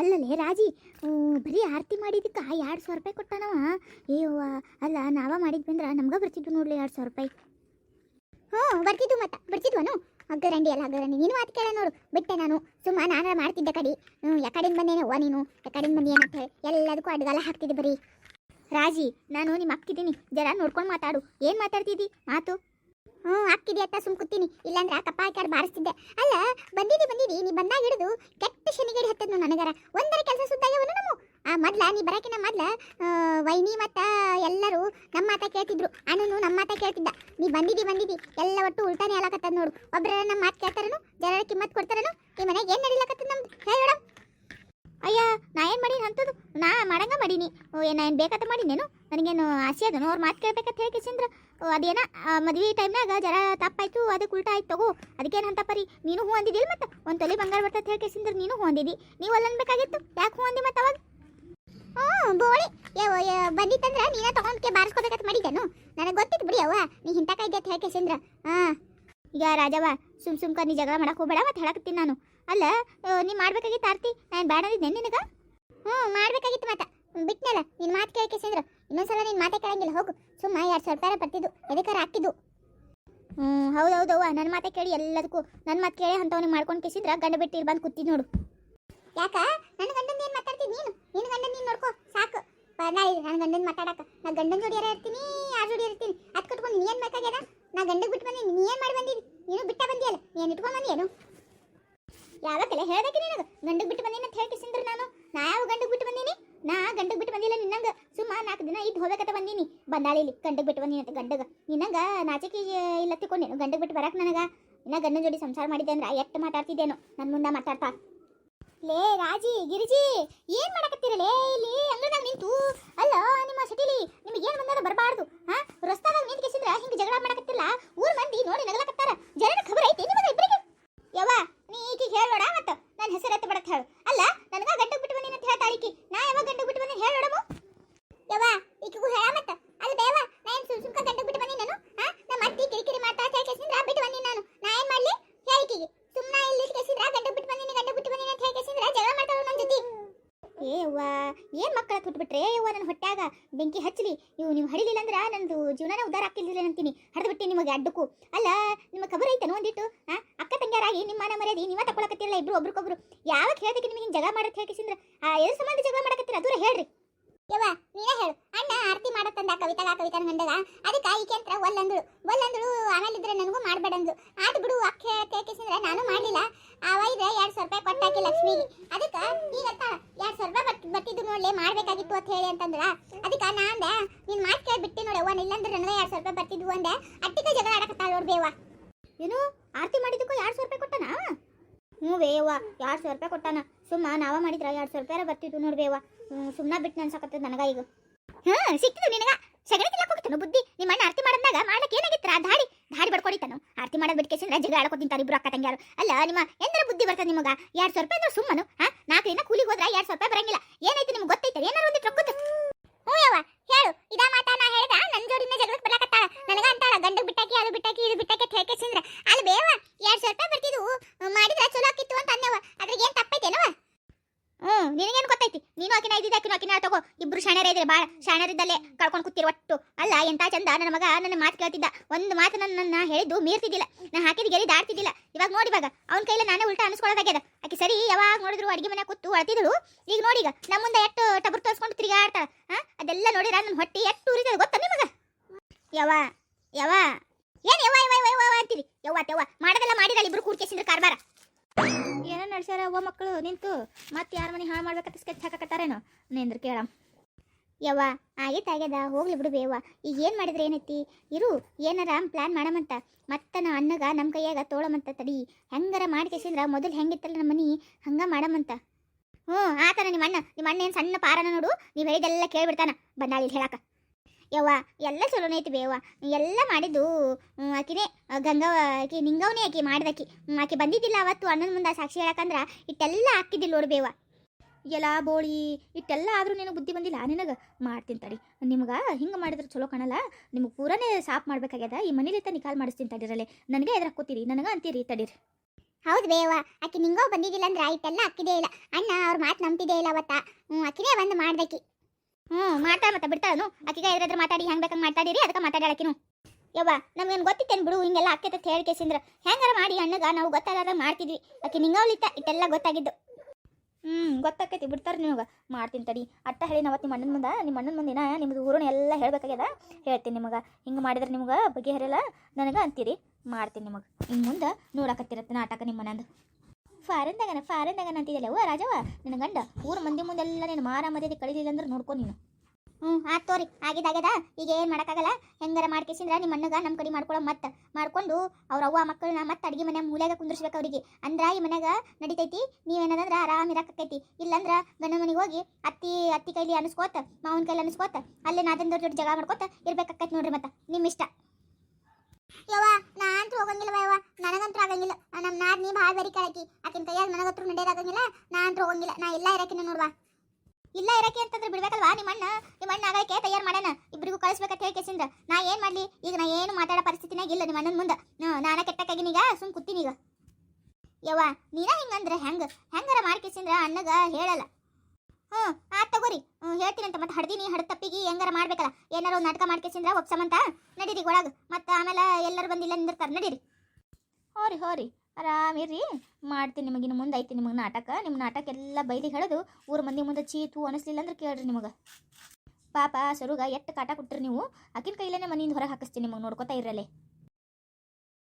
ಅಲ್ಲಲೇ ರಾಜಿ ಬರೀ ಆರತಿ ಮಾಡಿದ್ದಕ್ಕೆ ಎರಡು ಸಾವಿರ ರೂಪಾಯಿ ಕೊಟ್ಟಾನವ. ಏವ್ವ, ಅಲ್ಲ, ನಾವ ಮಾಡಿದ್ ಬಂದ್ರ ನಮ್ಗ ಬರ್ತಿದ್ವು ನೋಡ್ಲಿ ಎರಡು ಸಾವಿರ ರೂಪಾಯಿ. ಹ್ಞೂ, ಬರ್ತಿದ್ವು ಮತ್ತೆ, ಬರ್ತಿದ್ವನು? ಅಗ್ಗರಂಡಿ ಅಲ್ಲ ಅಗ್ಗರಂಡಿ ನೀನು ಮಾತು ಕೇಳ ನೋಡು, ಬಿಟ್ಟೆ ನಾನು. ಸುಮ್ಮ ನಾನು ಮಾಡ್ತಿದ್ದೆ ಕಡಿ. ಹ್ಞೂ, ಯಾಕಡಿಂದ ಬಂದೇನೆ, ಅವ್ವ ನೀನು. ಯಾಕಡಿಂದ ಬಂದಿ ಏನಂತ ಹೇಳಿ. ಎಲ್ಲದಕ್ಕೂ ಅಡ್ಗಲ್ಲ ಹಾಕ್ತಿದ್ದೆ ಬರೀ. ರಾಜಿ, ನಾನು ನಿಮ್ಮ ಹಾಕ್ತಿದ್ದೀನಿ ಜರ ನೋಡ್ಕೊಂಡು ಮಾತಾಡು. ಏನು ಮಾತಾಡ್ತಿದ್ದಿ? ಮಾತು? ಹ್ಞೂ ಆಗ್ತಿದೆ ಅತ್ತ? ಸುಮ್ ಕೂತೀನಿ. ಇಲ್ಲಾಂದ್ರೆ ಕಪ್ಪ ಹಾಕ್ಯಾರ ಬಾರಿಸ್ತಿದ್ದೆ. ಅಲ್ಲ, ಬಂದಿದಿ ಬಂದಿದಿ, ನೀ ಬಂದಾಗ ಹಿಡಿದು ಕೆಟ್ಟ ಶನಿಗೇಡಿ ಹತ್ತದ್ನು ನನಗರ. ಒಂದರ ಕೆಲಸ ಸುದ್ದಾಗ್ಯವನು ನಮ್ಮ. ಆ ಮೊದ್ಲ, ನೀ ಬರಕಿನ ಮೊದ್ಲ ವೈನಿ ಮತ್ತ ಎಲ್ಲರೂ ನಮ್ಮ ಮಾತ ಕೇಳ್ತಿದ್ರು. ಅಣ್ಣನು ನಮ್ಮ ಮಾತ ಕೇಳ್ತಿದ್ದ. ನೀ ಬಂದಿದಿ ಬಂದಿದಿ, ಎಲ್ಲ ಒಟ್ಟು ಉಲ್ಟಾನೇ ಆಲಕತ್ತದ ನೋಡು. ಒಬ್ಬರ ನಮ್ಮ ಮಾತು ಕೇಳ್ತಾರನು? ಜನರ ಕಿಮ್ಮತ್ ಕೊಡ್ತಾರನು? ಈ ಮನೆಗೆ ಏನು ನಡೀಲಕತ್ತದ ನಮ್ದು? ಹೇಳಿ ಅಯ್ಯ, ನಾ ಏನು ಮಾಡೀನಿ ಅಂತದು ನಾ ಮಾಡಂಗ ಮಾಡೀನಿ. ಏನ ಏನು ಬೇಕಂತ ಮಾಡೀನೇನು? ನನಗೇನು ಆಸೆ ಅದನು ಅವ್ರ ಮಾತು ಕೇಳ್ಬೇಕಂತ ಹೇಳಿ ಕಿಸಿಂದ್ರ ಅದೇನ? ಮದ್ವೆ ಟೈಮ್ನಾಗ ಜರ ತಪ್ಪಾಯ್ತು, ಅದಕ್ಕೆ ಉಲ್ಟಾ ಆಯ್ತು, ತಗೋ. ಅದಕ್ಕೇನು ಪರಿ? ನೀನು ಹೂ ಅಂದಿದ್ದಿಲ್ಲ ಮತ್ತೆ? ಒಂದು ತಲೆ ಬಂಗಾರ ಬರ್ತದೆ ಹೇಳಿ ಕಿಸಿಂದ್ರ ನೀನು ಹೂ ಅಂದಿದ್ದಿ. ನೀವು ಅಲ್ಲಿ ಅನ್ಬೇಕಾಗಿತ್ತು. ಯಾಕೆ ಹೂ ಅಂದಿ ಮತ್ತೆ ಅವಾಗ? ಹ್ಞೂ ಬೋಳಿ ಬಂದಿತ್ತಂದ್ರೆ ನೀನೇ ತಗೊಂಡ್ಕೆ ಬಾರಿಸ್ಕೋಬೇಕಂತ ಮಾಡಿದ್ದೇನು? ನನಗೆ ಗೊತ್ತಿತ್ತು ಬಿಡಿ ಅವ್ವ, ನೀ ಹಿಂತಕ ಅಂತ ಹೇಳಿ ಕಿಸಿಂದ್ರ ಹಾಂ. ಈಗ ರಾಜವ್ವ, ಸುಮ್ ಸುಮ್ಕ ನೀ ಜಗಳ ಮಾಡಕ್ ಹೋಗ್ಬೇಡ ಮತ್ತೆ ಹೇಳಕತ್ತೀನಿ ನಾನು. ಅಲ್ಲ ನೀ ಮಾಡ್ಬೇಕಾಗಿತ್ತು ಆರ್ತಿ? ನಾನು ಬೇಡ ಅಂದಿದ್ದೆ ನಿನಗ? ಹ್ಞೂ ಮಾಡ್ಬೇಕಾಗಿತ್ತು ಮತ್ತೆ ಬಿಟ್ನಲ್ಲ ನಿನ್ನ ಮಾತು ಕೇಳಿ ಕಿಸಿಂದ್ರ ಇನ್ನೊಂದ್ಸಲ ನಿನ್ನ ಮಾತೇ ಕೇಳಂಗಿಲ್ಲ, ಹೋಗು. ಸುಮ್ಮ ಎರಡು ಸಾವಿರ ರೂಪಾಯಿ ಬರ್ತಿದ್ದು ಎದಕ್ಕಾರ ಹಾಕಿದ್ದು ಹ್ಞೂ ಹೌದು ಅವ್ವ ನನ್ನ ಮಾತೇ ಕೇಳಿ ಎಲ್ಲದಕ್ಕೂ. ನನ್ನ ಮಾತು ಕೇಳಿ ಅಂತವನಿಗೆ ಮಾಡ್ಕೊಂಡು ಕೇಸಿದ್ರ, ಗಂಡ ಬಿಟ್ಟು ಇಲ್ಲಿ ಬಂದು ಕೂತಿದ್ ನೋಡು. ಯಾಕ? ನನ್ನ ಗಂಡನ ಏನು ಮಾತಾಡ್ತೀನಿ ನೀನು? ನಿನ್ನ ಗಂಡನ ನೀನು ನೋಡ್ಕೋ, ಸಾಕು. ನಾಳೆ ನನ್ನ ಗಂಡನ ಮಾತಾಡಕ. ನಾ ಗಂಡನ ಜೋಡಿಯಾರ ಇರ್ತೀನಿ, ಯಾರ ಜೋಡಿ ಇರ್ತೀನಿ? ಅದು ಕಟ್ಕೊಂಡು ನೀ ಏನು ಬೇಕಾಗ್ಯದ? ನಾ ಗಂಡಗೆ ಬಿಟ್ಟು ಬಂದೀನಿ, ನೀ ಏನು ಮಾಡಿ ಬಂದಿದ್ದೀನಿ ನೀನು ಬಿಟ್ಟ ಬಂದಿಯಲ್ಲ ನೀನು ಇಟ್ಕೊಂಡು ಬಂದಿಯೇನು? ಯಾವಾಗಲೇ ಹೇಳ್ದಕ್ಕೆ ನಿನಗೆ ಗಂಡಗ್ ಬಿಟ್ಟು ಬಂದೀನಿ ಅಂತ ಹೇಳಿ ಕಿಸಿಂದ್ರ ನಾನು. ನಾ ಯಾವ ಗಂಡಗ್ ಬಿಟ್ಟು ಬಂದೀನಿ? ನಾ ಗಂಡಗ್ ಬಿಟ್ಟು ಬಂದಿಲ್ಲ ನಿನ್ನಂಗ. ಸುಮ್ಮ ನಾಲ್ಕು ದಿನ ಇದ್ದು ಹೋಗಬೇಕಂತ ಬಂದೀನಿ. ಬಂದಾಳಿಲಿ, ಗಂಡಗ್ ಬಿಟ್ಟು ಬಂದೀನಿ ಅಂತ ಗಂಡಗ. ನಿನ್ನಂಗ ನಾಚಿಕೆ ಇಲ್ಲ ತಿಳ್ಕೊಂಡೇನು ಗಂಡಗ್ ಬಿಟ್ಟು ಬರಕ್ ನನಗೆ. ಇನ್ನ ಗಂಡನ ಜೋಡಿ ಸಂಸಾರ ಮಾಡಿದೆ ಅಂದ್ರೆ ಎಷ್ಟು ಮಾತಾಡ್ತಿದ್ದೇನು. ನನ್ನ ಮುಂದೆ ಮಾತಾಡ್ತಾ. ಲೇ ರಾಜಿ, ಗಿರಿಜಿ, ಏನ್ ಮಾಡಕತ್ತೀರಲೇ ಇಲ್ಲಿ? ಅಂಗಡಿದಾಗ ನಿಂತು. ಅಲ್ಲ, ನಿಮ್ಮ ಸಿಟಿಲಿ ನಿಮಗೆ ಏನ್ ಬಂದಾರ ಬರಬಾರ್ದು ಹಾ ರಸ್ತಾದಾಗ ನಿಂತು ಕೇಸಿದ್ರ ಹಿಂಗೆ ಜಗಳ ಮಾಡಕತ್ತಿಲ್ಲ ಊರ್ ಮಂದಿ ನೋಡಿ ನಗಲಕತ್ತಾರ ಜನರ ಖಬರ್ ಐತಿ ನಿಮಗೆ ಇಬ್ಬರಿಗೆ ಯವ್ವ ನೀ ಈಕಿಗೆ ಹೇಳೋಡ ಮತ್ತ ನನ್ನ ಹೆಸರು ಎತ್ತ ಬಡಕ್ ಹೇಳು ಅಲ್ಲ ನನಗ ಗಂಡಗ್ ಬಿಟ್ಟು ಬಂದಿನ ಅಂತ ಹೇಳ್ತಾ ಈಕಿ ನಾ ಯಾವಾಗ ಗಂಡಗ್ ಬಿಟ್ಟು ಬಂದಿನ ಹೇಳೋಡಮು ಯವ್ವ ಈಕಿಗೂ ಹೇಳ ಮತ್ತ ಅಲ್ಲ ಬೇವ ನಾ ಏನ್ ಸುಮ್ ಸುಮ್ಕ ಗಂಡಗ್ ಬಿಟ್ಟು ಬಂದಿನಿ ನಾನು ಹಾ ನಮ್ಮ ಅತ್ತಿ ಕಿರಿಕಿರಿ ಮಾಡ್ತಾ ಕೇಸಿದ್ರ ಬಿಟ್ಟು ಬಂದಿನಿ ನಾನು ನಾ ಏನ್ ಮಾಡ್ಲಿ ಹೇಳಿಕಿಗೆ ಸುಮ್ನ ಇಲ್ಲಿ ಕೇಸಿದ್ರ ಗಂಡಗ್ ಬಿಟ್ಟು ಬಂದಿನಿ ಗಂಡಗ್ ಬಿಟ್ಟು ಬಂದಿನಿ ಅಂತ ಹೇಳಿ ಕೇಸಿದ್ರ ಜಗಳ ಮಾಡ್ತಾಳು ನನ್ನ ಜೊತೆ ಏ ಅವ್ವ ಏನ್ ಮಕ್ಕಳ ಕೊಟ್ಬಿಟ್ರೆ ಅಯ್ಯವ್ವ ನನ್ನ ಹೊಟ್ಟ್ಯಾಗ ಬೆಂಕಿ ಹಚ್ಚಲಿ. ಇವು ನೀವು ಹಡಿಲಿಲ್ಲ ಅಂದ್ರ ನಂದು ಜೀವನನೇ ಉದ್ದಾರ ಆಗ್ತಿರ್ಲಿಲ್ಲ ಅಂತೀನಿ. ಹಡ್ದು ಬಿಟ್ಟಿ ನಿಮಗೆ ಅಡ್ಡಕ್ಕೂ. ಅಲ್ಲ, ನಿಮ್ಮ ಖಬರ್ ಐತೇನು ಒಂದಿಟ್ಟು, ಆ? ಅಕ್ಕ ತಂಗ್ಯಾರಾಗಿ ನಿಮ್ಮ ಮನೆ ಮರ್ಯಾದಿ ನೀವ ತಕೊಳಕತ್ತಿರಲ್ಲ ಇಬ್ರು ಒಬ್ರಿಗೊಬ್ರು. ಯಾವಾಗ ಹೇಳ್ದಕ್ಕೆ ನಿಮಗೆ ಹಿಂಗೆ ಜಗ ಮಾಡಕ್ಕೆ ಹೇಳ್ಕಿಸಿಂದ್ರ? ಆ ಎದ್ರ ಸಂಬಂಧ ಜಗಳ ಮಾಡಕತ್ತಿರ? ದೂರ ಹೇಳ್ರಿ. ಯವ್ವ ನೀನೇ ಹೇಳು. ಅಣ್ಣ ಆರತಿ ಮಾಡತ್ತಂದ ಕವಿತಾಗ ಕವಿತಾನ ಗಂಡಗ ಅದಕ್ಕೆ ಈಕೆ ಅಂತ ಒಲ್ಲಂದಳು. ಒಲ್ಲಂದಳು ಆಮೇಲೆ ಇದ್ರೆ ನನಗೂ ಮಾಡಬೇಡಂದು ಆತ ಬಿಡು, ಅಕ್ಕ ಕೇಕಿಸಿದ್ರೆ ನಾನು ಮಾಡಲಿಲ್ಲ. ಆ ಇದ್ರೆ ಎರಡು ಸಾವಿರ ರೂಪಾಯಿ ಕೊಟ್ಟಾಕಿ ಲಕ್ಷ್ಮಿಗೆ. ಅದಕ್ಕೆ ಈಗ ಎರಡು ಸಾವಿರ ರೂಪಾಯಿ ಬಟ್ಟಿದ್ದು ನೋಡ್ಲೆ ಮಾಡ್ಬೇಕಾಗಿತ್ತು ಅಂತ ಹೇಳಿ ಅಂತಂದ್ರ ಅದಕ್ಕ ನಾ ಅಂದೆ, ನಿನ್ ಮಾತು ಕೇಳಿ ಬಿಟ್ಟಿ ನೋಡ, ಅವ್ವ ಇಲ್ಲಂದ್ರೆ ನನಗೆ ಎರಡು ಸಾವಿರ ರೂಪಾಯಿ ಬರ್ತಿದ್ವು ಅಂದೆ. ಅಟ್ಟಿಕ ಜಗಳ ಆಡಕತ್ತಾಳ ನೋಡ್ಬೇವ ಏನು? ಆರತಿ ಮಾಡಿದ್ದಕ್ಕೂ ಎರಡು ಸಾವಿರ ರೂಪಾಯಿ ಕೊಟ್ಟನಾ? ಹ್ಞೂ ಬೇವ ಎರಡು ಸಾವಿರ ರೂಪಾಯಿ ಕೊಟ್ಟಾನ. ಸುಮ್ಮ ನಾವ ಮಾಡಿದ್ರ ಎರಡು ಸಾವಿರ ರೂಪಾಯಿ ಬರ್ತಿದ್ವು ನೋಡ್ಬೇವ ಸುಮ್ಮನೆ ಬಿಟ್ಟು ಅನ್ಸಕತ್ತದ ನನಗ ಈಗ. ಹ್ಞೂ ಸಿಕ್ಕಿತು ನಿನಗ? ಸಗಣಿ ತಿನ್ನಕ್ ಹೋಗ್ತಾನು ಬುದ್ಧಿ? ನಿಮ್ಮ ಅಣ್ಣ ಆರತಿ ಮಾಡಿದಾಗ ಮಾಡ್ಲಕ್ಕೆ ಏನಾಗಿತ್ತರ ದಾಡಿ ದಾಡಿ ಬಡ್ಕೊಡಿತಾನು? ಆರತಿ ಮಾಡೋದು ಬಿಟ್ಟು ಜಗಳ ಆಡ್ಕೊತಿಂತಾರೆ ಇಬ್ರು ಅಕ್ಕ ತಂಗ್ಯಾರು. ಅಲ್ಲ, ನಿಮ್ಮ ಎಂದ್ರ ಬುದ್ಧಿ ಬರ್ತದೆ ನಿಮಗ? ಎರಡು ಸಾವಿರ ರೂಪಾಯಿ ಅಂದ್ರೆ ಸುಮ್ಮನು ನಾಲ್ಕು ದಿನ ಕೂಲಿಗೆ ಹೋದ್ರ ಎರಡು ಸಾವಿರ ರೂಪಾಯಿ ಬರಂಗಿಲ್ಲ. ಏನೈತಿ ನಿಮ್ಗೆ ಗೊತ್ತೈತೆ ಏನಾರು ಒಂದಿಟ್ಟು ರೊಕ್ಕದ್ದು ಹ್ಞೂ ಯವ್ವ ಹೇಳು ಇದಾ ಮಾತಾ ನಾ ಹೇಳ್ದ ನನ್ನ ಜೋಡಿನ ಜಗಳಕ್ಕೆ ಬರ್ಲಾಕತ್ತಾಳ ನನಗ ಅಂತಾಳ ಗಂಡ ಬಿಟ್ಟಾಕಿ ಅದು ಬಿಟ್ಟಾಕಿ ಇದು ಬಿಟ್ಟಾಕಿ ಅಂತ ಹೇಳ್ಕೇಸಿಂದ್ರ ಅಲ್ಲಿ ಬೇವ ಎರಡು ಸಾವಿರ ರೂಪಾಯಿ ಬರ್ತಿದ್ವು ಮಾಡಿದ್ರೆ ಚಲೋ ಆಕಿತ್ತು ಅಂತ ಅನ್ನವ ಅದ್ರಾಗ ಏನು ತಪ್ಪೈತೇನವ ಹ್ಞೂ ನಿನಗೇನು ಗೊತ್ತೈತಿ ನೀನು ಆಕಿನ ಇದ್ದಿದ್ದ, ಆಕಿನ ಆಕಿನ ತಗೋ. ಇಬ್ರು ಶಾಣ್ಯರ ಇದ್ರೆ ಭಾಳ ಶಾಣ್ಯರಿದ್ದಲ್ಲೇ ಕಳ್ಕೊಂಡು ಕೂತಿರು ಒಟ್ಟು. ಅಲ್ಲ, ಎಂತ ಚಂದ? ನನ್ನ ಮಗ ನನ್ನ ಮಾತು ಕೇಳ್ತಿದ್ದ. ಒಂದು ಮಾತು ನನ್ನ ಹೇಳಿದ್ದು ಮೀರ್ತಿದ್ದಿಲ್ಲ. ನಾ ಹಾಕಿದ ಗೆರಿ ದಾಡ್ತಿದ್ದಿಲ್ಲ ಇವಾಗ ನೋಡಿ ಇವಾಗ, ಅವನ ಕೈಲಿ ನಾನೇ ಉಲ್ಟಾ ಅನಿಸ್ಕೊಳ್ಳೋದಾಗ್ಯದ ಆಕಿ ಸರಿ, ಯಾವಾಗ ನೋಡಿದ್ರು ಅಡಿಗೆ ಮನೆ ಕೂತು ಅಳ್ತಿದಳು ಈಗ ನೋಡಿ ಈಗ ನಮ್ಮ ಮುಂದೆ ಎಷ್ಟು ಟಬರ್ ತೋರಿಸ್ಕೊಂಡು ತಿರುಗಾಡ್ತಾಳ ಅದೆಲ್ಲ ನೋಡಿರ ನನ್ನ ಹೊಟ್ಟೆ ಎಷ್ಟು ಉರಿತದೆ ಗೊತ್ತಾ ನಿಮಗ? ಯವ ಯವ ಏನ್ ಯವ ಯವ ಯವ ಅಂತೀರಿ? ಯವ್ವ ಯವ್ವ ಮಾಡೋದೆಲ್ಲ ಮಾಡಿರಲ್ಲ ಇಬ್ರು ಕೂಡ್ಕೇಸಿಂದ್ರ ಕಾರ್ಬಾರ ಏನೋ ಓ ಮಕ್ಕಳು, ನಿಂತು ಮತ್ತೆ ಯಾರ ಮನೆ ಹಾಳು ಮಾಡ್ಬೇಕಂತ ಸ್ಕೆಚ್ ಹಾಕಕತ್ತಾರೇನೋ? ನಿಂದ್ರ ಕೇಳಮ್ ಯವ್ವ, ಆಗೈತೆ ಆಗ್ಯದ, ಹೋಗ್ಲಿ ಬಿಡು ಬೇವ ಈಗ ಏನು ಮಾಡಿದ್ರೆ ಏನೈತಿ? ಇರು, ಏನಾರ ಪ್ಲಾನ್ ಮಾಡಮಂತ. ಮತ್ತ ನಾ ಅಣ್ಣಗ ನಮ್ಮ ಕೈಯಾಗ ತೋಳಮಂತ ತಡಿ. ಹೆಂಗಾರ ಮಾಡ್ಕೇಸಿಂದ್ರ ಮೊದಲು ಹೆಂಗಿತ್ತಲ್ಲ ನಮ್ಮ ಮನಿ, ಹಂಗೆ ಮಾಡಮಂತ. ಹ್ಞೂ ಆತನ ನಿಮ್ಮ ಅಣ್ಣ. ನಿಮ್ಮ ಅಣ್ಣ ಏನು ಸಣ್ಣ ಪಾರನ ನೋಡು, ನೀವು ಹೇಳಿದೆಲ್ಲ ಕೇಳ್ಬಿಡ್ತಾನ. ಬಂದಾಳಿ ಹೇಳಕ. ಯವ್ವ, ಎಲ್ಲ ಚಲೋನೇ ಐತಿ ಬೇವ ಎಲ್ಲ ಮಾಡಿದ್ದು ಆಕಿನೇ ಗಂಗವ ಆಕಿ ನಿಂಗವನೇ ಆಕಿ ಮಾಡ್ದಾಕಿ ಆಕೆ ಬಂದಿದ್ದಿಲ್ಲ ಅವತ್ತು, ಅಣ್ಣನ ಮುಂದೆ ಸಾಕ್ಷಿ ಹೇಳಕಂದ್ರ ಇಟ್ಟೆಲ್ಲ ಹಾಕಿದ್ದಿಲ್ಲ ನೋಡು ಬೇವ ಎಲ್ಲ ಬೋಳಿ, ಇಟ್ಟೆಲ್ಲ ಆದ್ರೂ ನಿನಗೆ ಬುದ್ಧಿ ಬಂದಿಲ್ಲ? ನಿನಗೆ? ಮಾಡ್ತೀನಿ ತಡಿ. ನಿಮ್ಗೆ ಹಿಂಗೆ ಮಾಡಿದ್ರೆ ಚಲೋ ಕಾಣಲ್ಲ? ನಿಮ್ಗೆ ಪೂರನೇ ಸಾಫ್ ಮಾಡ್ಬೇಕಾಗ್ಯದ? ಈ ಮನೇಲಿ ತ ನಿಕಾಲ್ ಮಾಡಿಸ್ತೀನಿ ತಡಿರಲ್ಲೇ ನನಗೆ ಎದ್ರ ಕೂತೀರಿ? ನನಗೆ ಅಂತೀರಿ? ತಡೀರಿ. ಹೌದು ಬೇವ ಆಕೆ ನಿಂಗೋ ಬಂದಿದ್ದಿಲ್ಲ ಅಂದ್ರೆ ಇಟ್ಟೆಲ್ಲ ಅಕ್ಕಿದೇ ಇಲ್ಲ. ಅಣ್ಣ ಅವ್ರ ಮಾತು ನಂಬ್ತಿದ್ದೇ ಇಲ್ಲ ಅವತ್ತ. ಅಕ್ಕಿನೇ ಬಂದು ಮಾಡ್ದಕಿ ಹ್ಞೂ ಮಾಡ್ತಾ ಮತ್ತೆ ಬಿಡ್ತಾಳನು ಆಕಿಗೆ ಎದ್ರದ್ರ ಮಾತಾಡಿ, ಹೆಂಗ್ ಬೇಕಂಗ್ ಮಾತಾಡಿರಿ, ಅದಕ್ಕೆ ಮಾತಾಡಾಕಿನು ಯವ್ವ ನಮ್ಗೇನು ಗೊತ್ತಿತ್ತೇನು ಬಿಡು, ಹಿಂಗೆಲ್ಲ ಅಕ್ಕಿ ಅಂತ ಹೇಳಿ ಕೇಸಿಂದ್ರ. ಹೆಂಗಾರ ಮಾಡಿ ಅಣ್ಣಗ, ನಾವು ಗೊತ್ತಾಗ ಮಾಡ್ತಿದ್ವಿ. ಅಕ್ಕಿ ನಿಂಗವಲಿತ್ತ, ಇಟ್ಟೆಲ್ಲ ಗೊತ್ತಾಗಿದ್ದು. ಹ್ಞೂ ಗೊತ್ತಾಕೈತಿ ಬಿಡ್ತಾರೆ ನಿಮಗೆ ಮಾಡ್ತೀನಿ ತಡಿ. ಅಟ್ಟ ಹೇಳಿ ನಾವತ್ತು ನಿಮ್ಮ ಅಣ್ಣನ ಮುಂದೆ ನಿಮ್ಮ ಅಣ್ಣನ ಮುಂದಿನ ನಿಮ್ಮದು ಊರನ್ನ ಎಲ್ಲ ಹೇಳ್ಬೇಕಾಗ್ಯದ? ಹೇಳ್ತೀನಿ ನಿಮಗೆ. ಹಿಂಗೆ ಮಾಡಿದ್ರೆ ನಿಮ್ಗೆ ಬಗೆಹರಿಲ್ಲ ನನಗೆ ಅಂತೀರಿ. ಮಾಡ್ತೀನಿ ನಿಮಗೆ. ಇನ್ನು ಮುಂದೆ ನೋಡಕತ್ತಿರತ್ತೆ ನಾಟಕ ನಿಮ್ಮ ಮನೆಯಂದು ಫಾರಿನ್ದಾಗನ ಫಾರಿನ್ದಾಗನ ಅಂತಿದ್ದಲ್ಲ ಓ ರಾಜವ ನಿನ್ನ ಗಂಡ ಊರ ಮಂದಿ ಮುಂದೆಲ್ಲ ನೀನು ಮಾರ ಮರ್ಯಾದೆ ಕಳಿಲಿಲ್ಲ ಅಂದ್ರೆ ನೋಡ್ಕೊ ನೀನು. ಹ್ಞೂ ಆತ್ ತೋರಿ ಆಗಿದಾಗ್ಯದ ಈಗ ಏನು ಮಾಡೋಕ್ಕಾಗಲ್ಲ? ಹೆಂಗಾರ ಮಾಡ್ಕೇಸಿಂದ್ರ ನಿಮ್ಮ ಅಣ್ಣಗ ನಮ್ಮ ಕಡೆ ಮಾಡ್ಕೊಳ್ಳೋ ಮತ್ತೆ. ಮಾಡ್ಕೊಂಡು ಅವ್ರ ಅವ್ವ ಮಕ್ಕಳನ್ನ ಮತ್ತೆ ಅಡುಗೆ ಮನೆ ಮೂಲೆಗೆ ಕುಂದಿರ್ಸ್ಬೇಕು ಅವರಿಗೆ. ಅಂದ್ರೆ ಈ ಮನ್ಯಾಗ ನಡಿತೈತಿ, ನೀವೇನಂದ್ರೆ ಆರಾಮ್ ಇರಕ್ಕೈತಿ. ಇಲ್ಲಂದ್ರ ಗಂಡ ಮನೆಗೆ ಹೋಗಿ ಅತ್ತಿ ಅತ್ತಿ ಕೈಲಿ ಅನಿಸ್ಕೋತ, ಮಾವನ ಕೈಲಿ ಅನಿಸ್ಕೋತ, ಅಲ್ಲೇ ನಾದಂದ್ರ ಜೊತೆ ಜಗಳ ಮಾಡ್ಕೋತ ಇರ್ಬೇಕಾಕೈತಿ ನೋಡ್ರಿ ಮತ್ತೆ. ನಿಮ್ಮ ಇಷ್ಟ ಯವ್ವ ನಾ ಅಂತೂ ಹೋಗಂಗಿಲ್ಲ ಯವ್ವ ನನಗಂತೂ ಆಗಂಗಿಲ್ಲ ನಮ್ಮ ನಾದ್ ನೀ ಭಾಳ ಬರಿ ಕಳಕಿ. ಆಕಿನ ಕೈಯಾಗ ನನಗಂತೂ ನಡೆಯೋದಾಗಂಗಿಲ್ಲ ನಾ ಅಂತೂ ಹೋಗಂಗಿಲ್ಲ. ನಾ ಇಲ್ಲ ಇರಕಿನ ನೋಡ್ವಾ. ಇಲ್ಲ ಇರಕ್ಕೆ ಅಂತಂದ್ರೆ ಬಿಡ್ಬೇಕಲ್ವಾ? ನಿಮ್ಮ ಅಣ್ಣ ನಿಮ್ಮ ಅಣ್ಣ ಆಗಕ್ಕೆ ತಯಾರು ಮಾಡ್ಯಾನ. ಇಬ್ಬರಿಗೂ ಕಳಿಸ್ಬೇಕಂತ ಹೇಳಿ ಕೇಸಿಂದ. ನಾ ಏನು ಮಾಡ್ಲಿ? ಈಗ ನಾ ಏನು ಮಾತಾಡೋ ಪರಿಸ್ಥಿತಿನಾಗ ಇಲ್ಲ ನಿಮ್ಮ ಅಣ್ಣನ ಮುಂದೆ. ನಾನ ಕೆಟ್ಟಕ್ಕಾಗಿನೀಗ ಸುಮ್ ಈಗ. ಯವ್ವ, ನೀನ ಹಿಂಗಂದ್ರೆ ಹೆಂಗ? ಹೆಂಗಾರ ಮಾಡ್ಕೇಸಿಂದ್ರ ಅಣ್ಣಗ ಹೇಳಲ್ಲ. ಹ್ಞೂ, ಆ, ತಗೋರಿ. ಹೇಳ್ತೀನಂತ ಮತ್ತೆ ಹಡ್ದಿನಿ ಹಡ್ ತಪ್ಪಿಗೆ ಹೆಂಗಾರ ಮಾಡ್ಬೇಕಲ್ಲ. ಏನಾರು ನಾಟಕ ಮಾಡ್ಕೇಸಿಂದ್ರ ಒಪ್ಸಮಂತ? ನಡೀರಿ ಒಳಗೆ. ಮತ್ತೆ ಆಮೇಲೆ ಎಲ್ಲರೂ ಬಂದಿಲ್ಲ ನಿಂದಿರ್ತಾರೆ. ನಡೀರಿ. ಹೋರಿ ಹೋರಿ. ಆರಾಮಿರ್ರಿ ಮಾಡ್ತೀನಿ ನಿಮಗೆ, ಇನ್ನು ಮುಂದೆ ಐತಿ ನಿಮಗೆ ನಾಟಕ. ನಿಮ್ಮ ನಾಟಕ ಎಲ್ಲ ಬೈಲಿ ಹೇಳೋದು. ಊರ ಮಂದಿ ಮುಂದೆ ಚೀತು ಅನಿಸ್ಲಿಲ್ಲ ಅಂದ್ರೆ ಕೇಳ್ರಿ ನಿಮಗೆ. ಪಾಪ, ಸರುಗ ಎಷ್ಟು ಕಾಟ ಕೊಟ್ಟರು ನೀವು. ಅಕ್ಕಿನ ಕೈಲೇನೆ ಮನೆಯಿಂದ ಹೊರಗೆ ಹಾಕಿಸ್ತೀನಿ ನಿಮಗೆ, ನೋಡ್ಕೊತಾ ಇರಲ್ಲೇ